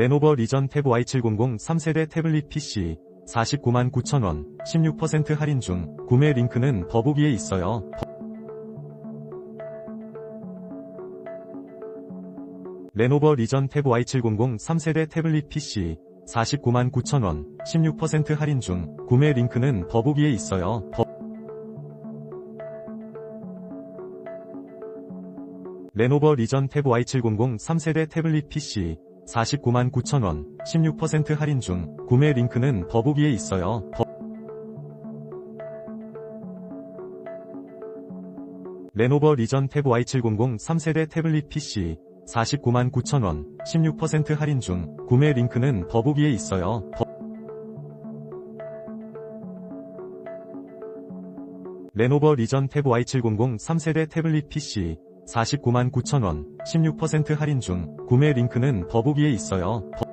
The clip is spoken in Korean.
레노버 리전 탭 Y700 3세대 태블릿 PC 49만 9천원 16% 할인 중 구매 링크는 더보기에 있어요. 레노버 리전 탭 Y700 3세대 태블릿 PC 49만 9천원 16% 할인 중 구매 링크는 더보기에 있어요. 더- 레노버 리전 탭 Y700 3세대 태블릿 PC 49만 9천원 16% 할인 중 구매 링크는 더보기에 있어요. 더- 레노버 리전 탭 Y700 3세대 태블릿 PC 49만 9천원 16% 할인 중 구매 링크는 더보기에 있어요. 더- 레노버 리전 탭 Y700 3세대 태블릿 PC 49만 9천원 16% 할인 중 구매 링크는 더보기에 있어요. 더-